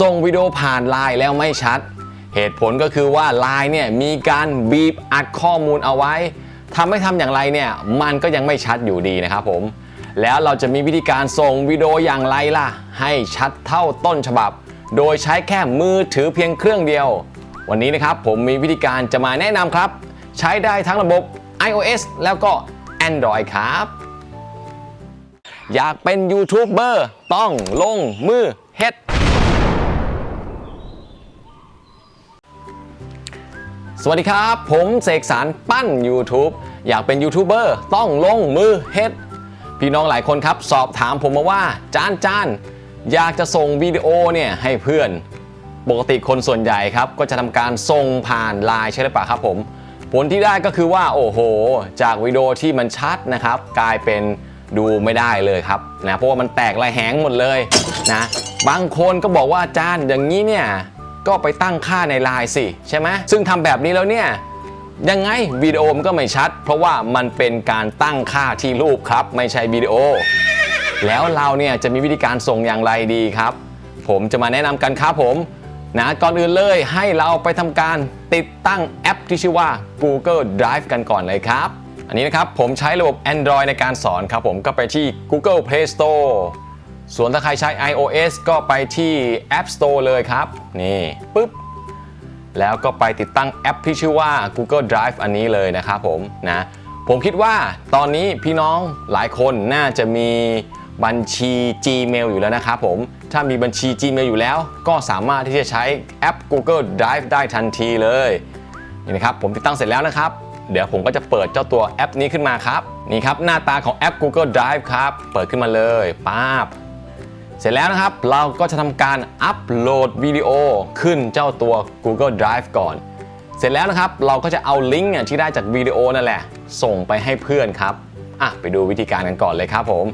ส่งวิดีโอผ่านไลน์แล้วไม่ชัด เหตุผลก็คือว่าไลน์เนี่ยมีการบีบอัดข้อมูลเอาไว้ทำให้ทำอย่างไรเนี่ยมันก็ยังไม่ชัดอยู่ดีนะครับผมแล้วเราจะมีวิธีการส่งวิดีโออย่างไรล่ะ ให้ชัดเท่าต้นฉบับ โดยใช้แค่มือถือเพียงเครื่องเดียว วันนี้นะครับผมมีวิธีการจะมาแนะนำครับ ใช้ได้ทั้งระบบ iOS แล้วก็ Android ครับ อยากเป็นยูทูบเบอร์ต้องลงมือเฮ็ด สวัสดีครับ ผมเสกสารปั้น YouTube อยากเป็นยูทูบเบอร์ต้องลงมือเฮ็ด พี่น้องหลายคนครับ สอบถามผมมาว่าจานจานอยากจะส่งวิดีโอเนี่ยให้เพื่อน ปกติคนส่วนใหญ่ครับ ก็จะทำการส่งผ่านไลน์ใช่หรือเปล่าครับผม ผลที่ได้ก็คือว่าโอ้โห จากวิดีโอที่มันชัดนะครับ กลายเป็นดูไม่ได้เลยครับนะเพราะว่ามันแตกลายแหงหมดเลยนะบางคนก็บอกว่าจานอย่างนี้เนี่ย ก็ไปตั้งค่าในไลน์สิ ใช่ไหมซึ่งทำแบบนี้แล้วเนี่ยยังไงวิดีโอมันก็ไม่ชัด เพราะว่ามันเป็นการตั้งค่าที่รูปครับ ไม่ใช่วิดีโอ แล้วเราเนี่ยจะมีวิธีการส่งอย่างไรดีครับ ผมจะมาแนะนำกันครับผมนะก่อนอื่นเลยให้เราไปทำการติดตั้งแอปที่ชื่อว่า Google Drive กันก่อนเลยครับ อันนี้นะครับผมใช้ระบบ Android ในการสอนครับผมก็ไปที่ Google Play Store ส่วนถ้าใครใช้ iOS ก็ไปที่ App Store เลยครับ นี่ปึ๊บ แล้วก็ไปติดตั้งแอปที่ชื่อว่า Google Drive อันนี้เลยนะครับผมนะผมคิดว่าตอนนี้พี่น้องหลายคนน่าจะมีบัญชี Gmail อยู่แล้วนะครับผม ถ้ามีบัญชี Gmail อยู่แล้ว ก็สามารถที่จะใช้แอป Google Drive ได้ทันทีเลยนี่นะครับผมติดตั้งเสร็จแล้วนะครับ เดี๋ยวผมก็จะเปิดเจ้าตัวแอปนี้ขึ้นมาครับ นี่ครับหน้าตาของแอป Google Drive ครับ เปิดขึ้นมาเลยป๊าบ สร็จแล้วนะครับ เราก็จะทำการอัปโหลดวิดีโอขึ้นเจ้าตัว Google Drive ก่อน เสร็จแล้วนะครับ เราก็จะเอาลิงก์ที่ได้จากวิดีโอนั่นแหละ ส่งไปให้เพื่อนครับอะไปดูวิธีการกันก่อนเลยครับผม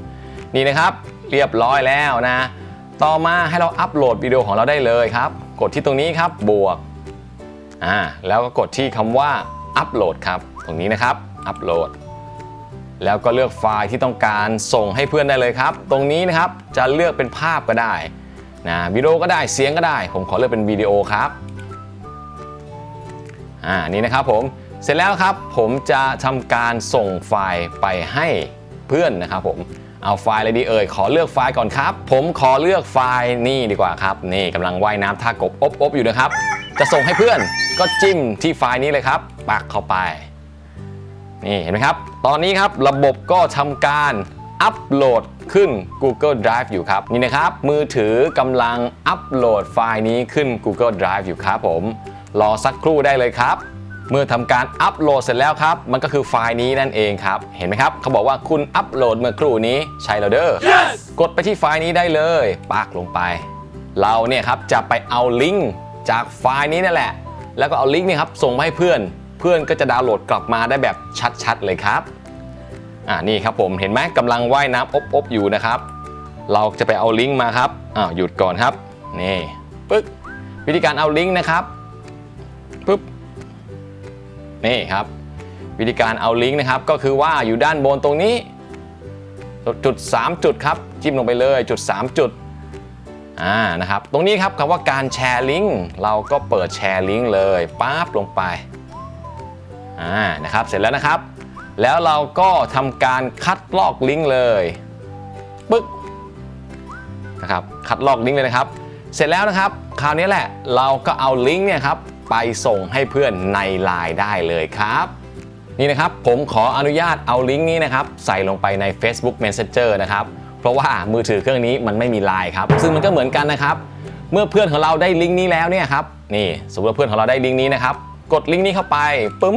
นี่นะครับเรียบร้อยแล้วนะ ต่อมาให้เราอัปโหลดวิดีโอของเราได้เลยครับ กดที่ตรงนี้ครับบวกอ่าแล้วก็กดที่คำว่าอัปโหลดครับ ตรงนี้นะครับอัปโหลด แล้วก็เลือกไฟล์ที่ต้องการส่งให้เพื่อนได้เลยครับ ตรงนี้นะครับจะเลือกเป็นภาพก็ได้นะวิดีโอก็ได้เสียงก็ได้ ผมขอเลือกเป็นวิดีโอครับอ่านี่นะครับผมเสร็จแล้วครับผมจะทำการส่งไฟล์ไปให้เพื่อนนะครับผมเอาไฟล์อะไรดีเอ่ยขอเลือกไฟล์ก่อนครับ ผมขอเลือกไฟล์นี่ดีกว่าครับ นี่กำลังว่ายน้ำท่ากบอบอบอยู่นะครับ จะส่งให้เพื่อนก็จิ้มที่ไฟล์นี้เลยครับ ปักเข้าไป นี่เห็นไหมครับ ตอนนี้ครับระบบก็ทำการอัปโหลดขึ้น Google Drive อยู่ครับ นี่นะครับ มือถือกำลังอัปโหลดไฟล์นี้ขึ้น Google Drive อยู่ครับผม รอสักครู่ได้เลยครับ เมื่อทำการอัปโหลดเสร็จแล้วครับ มันก็คือไฟล์นี้นั่นเองครับ เห็นไหมครับ เขาบอกว่าคุณอัปโหลดเมื่อครู่นี้ใช่แล้วเด้อ yes! กดไปที่ไฟล์นี้ได้เลยปักลงไป เราเนี่ยครับจะไปเอาลิงก์จากไฟล์นี้นั่นแหละ แล้วก็เอาลิงก์นี่ครับส่งมาให้เพื่อน เพื่อนก็จะดาวน์โหลดกลับมาได้แบบชัดๆเลยครับอ่านี่ครับผมเห็นไหมกำลังว่ายน้ำอบๆอยู่นะครับ เราจะไปเอาลิงก์มาครับอ้าวหยุดก่อนครับนี่ปึ๊บวิธีการเอาลิงก์นะครับปึ๊บนี่ครับ วิธีการเอาลิงก์นะครับ ก็คือว่าอยู่ด้านบนตรงนี้ จุด 3 จุดครับ จิ้มลงไปเลยจุด 3 จุดอ่านะครับ ตรงนี้ครับคำว่าการแชร์ลิงก์เราก็เปิดแชร์ลิงก์เลยปั๊บลงไป อ่านะครับเสร็จแล้วนะครับ แล้วเราก็ทำการคัดลอกลิงก์เลยปึ๊กนะครับคัดลอกลิงก์เลยนะครับ เสร็จแล้วนะครับ คราวนี้แหละเราก็เอาลิงก์เนี่ยครับไปส่งให้เพื่อนในไลน์ได้เลยครับนี่นะครับผมขออนุญาตเอาลิงก์นี้นะครับใส่ลงไปใน Facebook Messenger นะครับเพราะว่ามือถือเครื่องนี้มันไม่มีไลน์ครับซึ่งมันก็เหมือนกันนะครับ เมื่อเพื่อนของเราได้ลิงก์นี้แล้วเนี่ยครับนี่สมมติว่าเพื่อนของเราได้ลิงก์นี้นะครับกดลิงก์นี้เข้าไปปึ้ม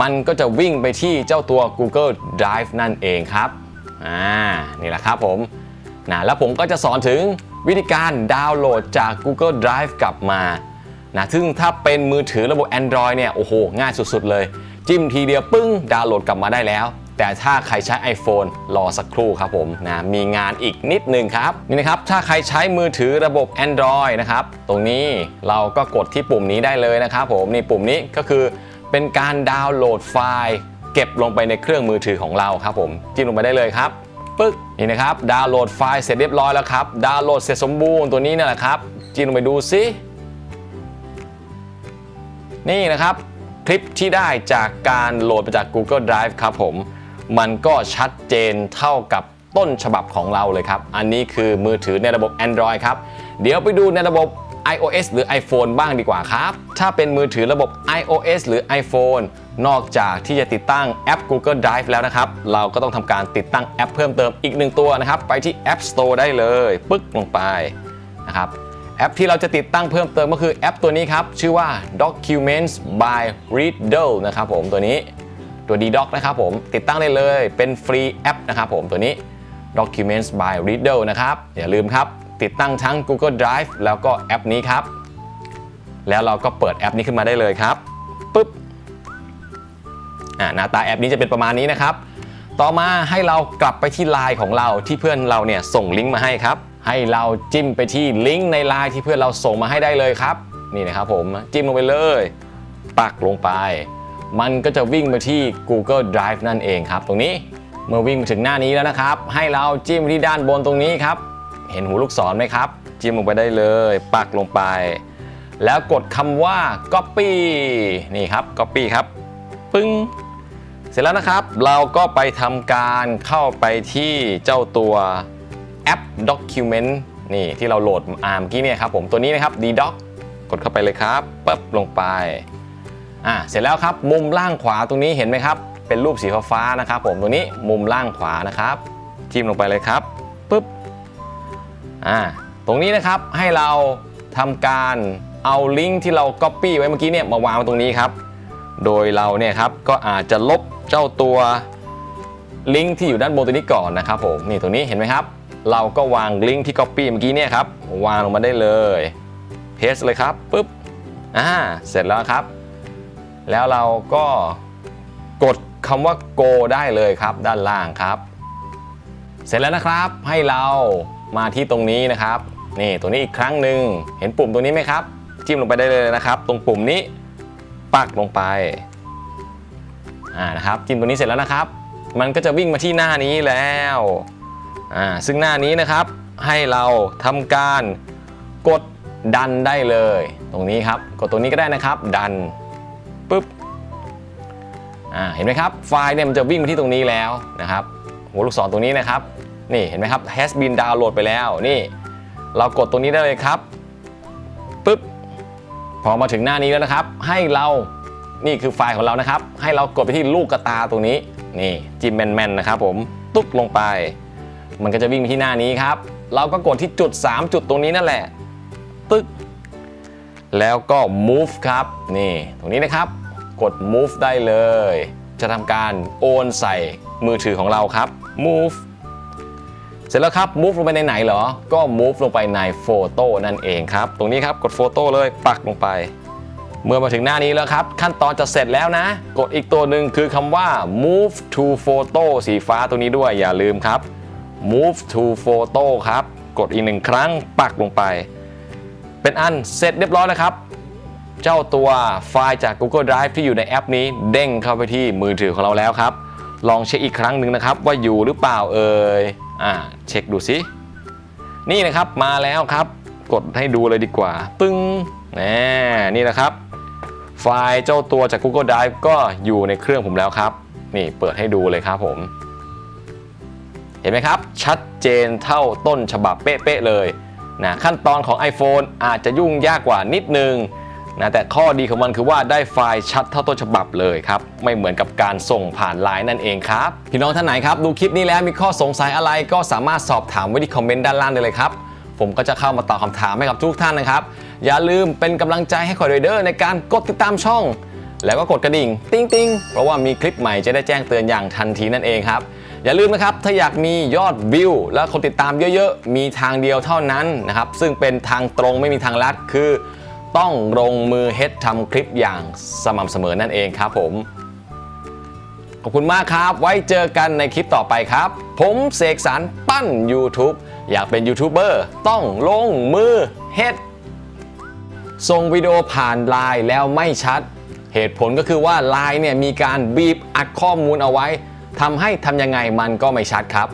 มันก็จะวิ่งไปที่เจ้าตัว Google Drive นั่นเองครับอ่านี่แหละครับผมนะแล้วผมก็จะสอนถึงวิธีการดาวน์โหลดจาก Google Drive กลับมานะซึ่งถ้าเป็นมือถือระบบ Android เนี่ยโอ้โห ง่ายสุดๆเลย จิ้มทีเดียวปึ้งดาวน์โหลดกลับมาได้แล้ว แต่ถ้าใครใช้ iPhone รอสักครู่ครับผมนะมีงานอีกนิดนึงครับนี่นะครับถ้าใครใช้มือถือระบบ Android นะครับตรงนี้เราก็กดที่ปุ่มนี้ได้เลยนะครับผมนี่ปุ่มนี้ก็คือ เป็นการดาวน์โหลดไฟล์ เก็บลงไปในเครื่องมือถือของเราครับผมจิ้มลงไปได้เลยครับปึ๊กนี่นะครับดาวน์โหลดไฟล์เสร็จเรียบร้อยแล้วครับดาวน์โหลดเสร็จสมบูรณ์ตัวนี้นี่แหละครับจิ้มลงไปดูซินี่นะครับคลิปที่ได้จากการโหลดมาจาก Google Drive ครับผม มันก็ชัดเจนเท่ากับต้นฉบับของเราเลยครับ อันนี้คือมือถือในระบบ Android ครับ เดี๋ยวไปดูในระบบ iOS หรือ iPhone บ้างดีกว่าครับ ถ้าเป็นมือถือระบบ iOS หรือ iPhone นอกจากที่จะติดตั้งแอป Google Drive แล้วนะครับ เราก็ต้องทำการติดตั้งแอปเพิ่มเติมอีกหนึ่งตัวนะครับ ไปที่ App Store ได้เลย ปึ๊กลงไปนะครับแอปที่เราจะติดตั้งเพิ่มเติมก็คือแอปตัวนี้ครับ ชื่อว่า Documents by Riddle นะครับผมตัวนี้ตัว DDoc นะครับผมติดตั้งได้เลยเป็นฟรีแอปนะครับผมตัวนี้ Documents by Riddle นะครับอย่าลืมครับ ติดตั้งทั้ง Google Drive แล้วก็แอปนี้ครับ แล้วเราก็เปิดแอปนี้ขึ้นมาได้เลยครับปึ๊บอ่าหน้าตาแอปนี้จะเป็นประมาณนี้นะครับ ต่อมาให้เรากลับไปที่ไลน์ของเราที่เพื่อนเราเนี่ยส่งลิงก์มาให้ครับ ให้เราจิ้มไปที่ลิงก์ในไลน์ที่เพื่อนเราส่งมาให้ได้เลยครับ นี่นะครับผมจิ้มลงไปเลยปักลงไป มันก็จะวิ่งไปที่ Google Drive นั่นเองครับ ตรงนี้เมื่อวิ่งมาถึงหน้านี้แล้วนะครับ ให้เราจิ้มไปที่ด้านบนตรงนี้ครับ เห็นหูลูกศรไหมครับ จิ้มลงไปได้เลย ปักลงไป แล้วกดคำว่า copy นี่ครับ copy ครับปึ้งเสร็จแล้วนะครับ เราก็ไปทำการเข้าไปที่เจ้าตัวแอป Document นี่ที่เราโหลดมาเมื่อกี้เนี่ยครับผมตัวนี้นะครับ ddoc กดเข้าไปเลยครับปึ๊บลงไปอ่าเสร็จแล้วครับมุมล่างขวาตรงนี้เห็นไหมครับ เป็นรูปสีฟ้านะครับ ผมตรงนี้มุมล่างขวานะครับ จิ้มลงไปเลยครับ อ่าตรงนี้นะครับให้เราทำการเอาลิงก์ที่เรา Copy ไว้เมื่อกี้เนี่ยมาวางตรงนี้ครับ โดยเราเนี่ยครับก็อาจจะลบเจ้าตัวลิงก์ที่อยู่ด้านบนตัวนี้ก่อนนะครับผมนี่ตรงนี้เห็นไหมครับ เราก็วางลิงก์ที่ Copy เมื่อกี้เนี่ยครับวางลงมาได้เลยเพสเลยครับปุ๊บอ่าเสร็จแล้วครับ แล้วเราก็กดคำว่า go ได้เลยครับด้านล่างครับ เสร็จแล้วนะครับให้เรา มาที่ตรงนี้นะครับนี่ตรงนี้อีกครั้งหนึ่งเห็นปุ่มตรงนี้ไหมครับ จิ้มลงไปได้เลยนะครับ ตรงปุ่มนี้ปักลงไปอ่านะครับจิ้มตัวนี้เสร็จแล้วนะครับ มันก็จะวิ่งมาที่หน้านี้แล้วอ่าซึ่งหน้านี้นะครับ ให้เราทำการกดดันได้เลย ตรงนี้ครับกดตรงนี้ก็ได้นะครับ ดันปุ๊บอ่าเห็นไหมครับไฟล์เนี่ยมันจะวิ่งมาที่ตรงนี้แล้วนะครับหัวลูกศรตรงนี้นะครับ นี่เห็นไหมครับ has been download ไปแล้วนี่ เรากดตรงนี้ได้เลยครับปุ๊บพอมาถึงหน้านี้แล้วนะครับ ให้เรานี่คือไฟล์ของเรานะครับ ให้เรากดไปที่ลูกกระตาตรงนี้นี่จิ้มแมนๆนะครับผมตุ๊กลงไป มันก็จะวิ่งไปที่หน้านี้ครับ เราก็กดที่จุด 3 จุดตรงนี้นั่นแหละ ตึ๊กแล้วก็ move ครับ นี่ ตรงนี้นะครับ กด move ได้เลย จะทำการโอนใส่มือถือของเราครับ move เสร็จแล้วครับ move ลงไปในไหนเหรอ ก็ move ลงไปในโฟโต้นั่นเองครับ ตรงนี้ครับ กดโฟโต้เลยปักลงไป เมื่อมาถึงหน้านี้แล้วครับ ขั้นตอนจะเสร็จแล้วนะ กดอีกตัวหนึ่งคือคำว่า move to photo สีฟ้าตรงนี้ด้วยอย่าลืมครับ move to photo ครับ กดอีกหนึ่งครั้งปักลงไป เป็นอันเสร็จเรียบร้อยแล้วครับ เจ้าตัวไฟล์จาก Google Drive ที่อยู่ในแอปนี้ เด้งเข้าไปที่มือถือของเราแล้วครับ ลองเช็คอีกครั้งหนึ่งนะครับว่าอยู่หรือเปล่าเอ่ย อ่าเช็คดูสินี่นะครับมาแล้วครับ กดให้ดูเลยดีกว่า ปึ้งแน่นี่นะครับ ไฟล์เจ้าตัวจาก Google Drive ก็อยู่ในเครื่องผมแล้วครับ นี่เปิดให้ดูเลยครับผม เห็นไหมครับ ชัดเจนเท่าต้นฉบับเป๊ะๆเลยนะขั้นตอนของ iPhone อาจจะยุ่งยากกว่านิดนึง นะแต่ข้อดีของมันคือว่าได้ไฟล์ชัดเท่าต้นฉบับเลยครับ ไม่เหมือนกับการส่งผ่านไลน์นั่นเองครับ พี่น้องท่านไหนครับ ดูคลิปนี้แล้วมีข้อสงสัยอะไรก็สามารถสอบถามไว้ที่คอมเมนต์ด้านล่างได้เลยครับ ผมก็จะเข้ามาตอบคำถามให้กับทุกท่านนะครับ อย่าลืมเป็นกำลังใจให้คอยเดอร์ในการกดติดตามช่อง แล้วก็กดกระดิ่ง ติ้งติ้งเพราะว่ามีคลิปใหม่จะได้แจ้งเตือนอย่างทันทีนั่นเองครับอย่าลืมนะครับ ถ้าอยากมียอดวิว และคนติดตามเยอะๆ มีทางเดียวเท่านั้นนะครับ ซึ่งเป็นทางตรงไม่มีทางลัดคือ ต้องลงมือเฮ็ดทำคลิปอย่างสม่ำเสมอนั่นเองครับผม ขอบคุณมากครับ ไว้เจอกันในคลิปต่อไปครับ ผมเสกสรรปั้น YouTube อยากเป็นยูทูบเบอร์ต้องลงมือเฮ็ดส่งวิดีโอผ่านไลน์แล้วไม่ชัด เหตุผลก็คือว่าไลน์เนี่ยมีการบีบอัดข้อมูลเอาไว้ทำให้ทำยังไงมันก็ไม่ชัดครับ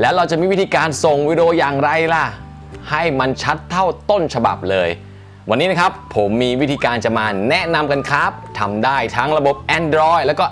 แล้วเราจะมีวิธีการส่งวิดีโออย่างไรล่ะ ให้มันชัดเท่าต้นฉบับเลย วันนี้นะครับผมมีวิธีการจะมาแนะนำกันครับทำได้ทั้งระบบ Android แล้วก็